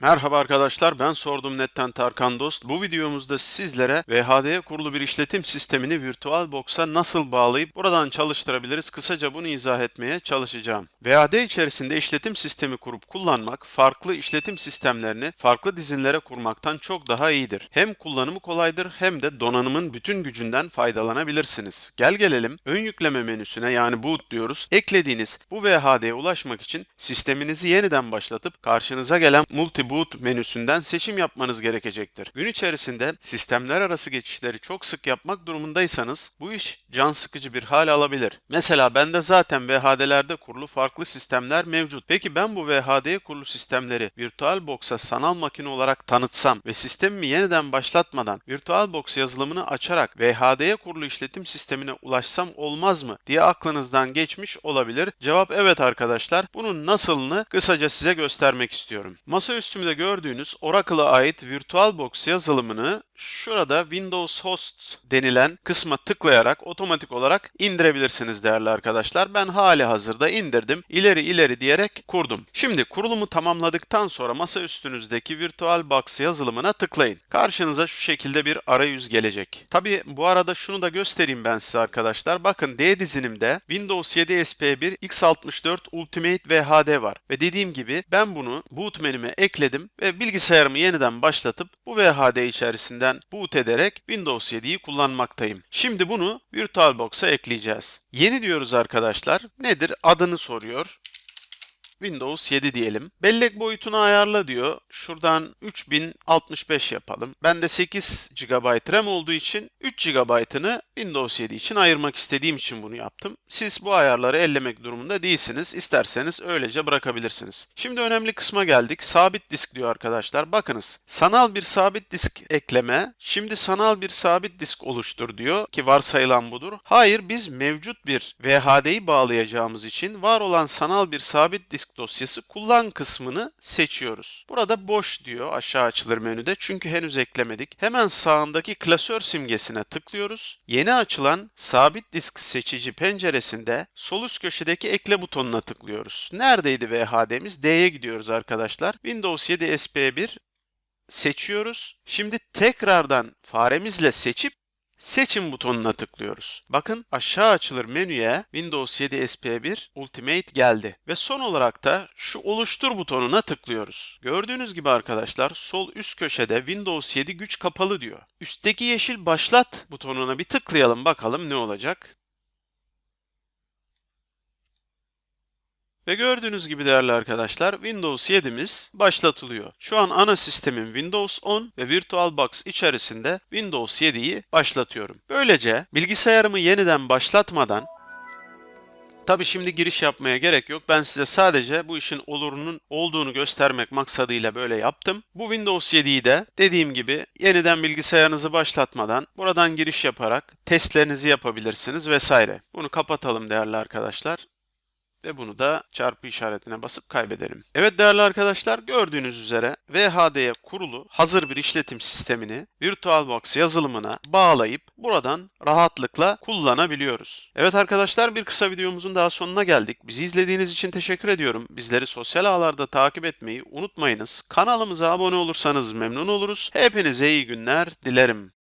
Merhaba arkadaşlar ben Sordum Net'ten Tarkan Dost. Bu videomuzda sizlere VHD'ye kurulu bir işletim sistemini VirtualBox'a nasıl bağlayıp buradan çalıştırabiliriz kısaca bunu izah etmeye çalışacağım. VHD içerisinde işletim sistemi kurup kullanmak farklı işletim sistemlerini farklı dizinlere kurmaktan çok daha iyidir. Hem kullanımı kolaydır hem de donanımın bütün gücünden faydalanabilirsiniz. Gel gelelim ön yükleme menüsüne yani boot diyoruz. Eklediğiniz bu VHD'ye ulaşmak için sisteminizi yeniden başlatıp karşınıza gelen multi boot menüsünden seçim yapmanız gerekecektir. Gün içerisinde sistemler arası geçişleri çok sık yapmak durumundaysanız bu iş can sıkıcı bir hal alabilir. Mesela bende zaten VHD'lerde kurulu farklı sistemler mevcut. Peki ben bu VHD'ye kurulu sistemleri VirtualBox'a sanal makine olarak tanıtsam ve sistemimi yeniden başlatmadan VirtualBox yazılımını açarak VHD'ye kurulu işletim sistemine ulaşsam olmaz mı diye aklınızdan geçmiş olabilir. Cevap evet arkadaşlar. Bunun nasılını kısaca size göstermek istiyorum. Masa üstümde gördüğünüz Oracle'a ait VirtualBox yazılımını şurada Windows Host denilen kısma tıklayarak otomatik olarak indirebilirsiniz değerli arkadaşlar. Ben hali hazırda indirdim. İleri ileri diyerek kurdum. Şimdi kurulumu tamamladıktan sonra masa üstünüzdeki VirtualBox yazılımına tıklayın. Karşınıza şu şekilde bir arayüz gelecek. Tabi bu arada şunu da göstereyim ben size arkadaşlar. Bakın D dizinimde Windows 7 SP1 x64 Ultimate VHD var. Ve dediğim gibi ben bunu boot menüme ekledim ve bilgisayarımı yeniden başlatıp bu VHD içerisinden boot ederek Windows 7'yi kullanmaktayım. Şimdi bunu VirtualBox'a ekleyeceğiz. Yeni diyoruz arkadaşlar. Nedir? Adını soruyor. Windows 7 diyelim. Bellek boyutunu ayarla diyor. Şuradan 3065 yapalım. Bende 8 GB RAM olduğu için 3 GB'ını Windows 7 için ayırmak istediğim için bunu yaptım. Siz bu ayarları ellemek durumunda değilsiniz. İsterseniz öylece bırakabilirsiniz. Şimdi önemli kısma geldik. Sabit disk diyor arkadaşlar. Bakınız. Sanal bir sabit disk ekleme. Şimdi sanal bir sabit disk oluştur diyor ki varsayılan budur. Hayır biz mevcut bir VHD'yi bağlayacağımız için var olan sanal bir sabit disk disk dosyası kullan kısmını seçiyoruz. Burada boş diyor aşağı açılır menüde çünkü henüz eklemedik. Hemen sağındaki klasör simgesine tıklıyoruz. Yeni açılan sabit disk seçici penceresinde sol üst köşedeki ekle butonuna tıklıyoruz. Neredeydi VHD'miz? D'ye gidiyoruz arkadaşlar. Windows 7 SP1 seçiyoruz. Şimdi tekrardan faremizle seçip Seçim butonuna tıklıyoruz. Bakın aşağı açılır menüye Windows 7 SP1 Ultimate geldi. Ve son olarak da şu oluştur butonuna tıklıyoruz. Gördüğünüz gibi arkadaşlar sol üst köşede Windows 7 güç kapalı diyor. Üstteki yeşil başlat butonuna bir tıklayalım bakalım ne olacak. Ve gördüğünüz gibi değerli arkadaşlar Windows 7'miz başlatılıyor. Şu an ana sistemim Windows 10 ve VirtualBox içerisinde Windows 7'yi başlatıyorum. Böylece bilgisayarımı yeniden başlatmadan Tabi şimdi giriş yapmaya gerek yok. Ben size sadece bu işin olurunun olduğunu göstermek maksadıyla böyle yaptım. Bu Windows 7'yi de dediğim gibi yeniden bilgisayarınızı başlatmadan buradan giriş yaparak testlerinizi yapabilirsiniz vesaire. Bunu kapatalım değerli arkadaşlar ve bunu da çarpı işaretine basıp kaybedelim. Evet değerli arkadaşlar gördüğünüz üzere VHD'ye kurulu hazır bir işletim sistemini VirtualBox yazılımına bağlayıp buradan rahatlıkla kullanabiliyoruz. Evet arkadaşlar bir kısa videomuzun daha sonuna geldik. Bizi izlediğiniz için teşekkür ediyorum. Bizleri sosyal ağlarda takip etmeyi unutmayınız. Kanalımıza abone olursanız memnun oluruz. Hepinize iyi günler dilerim.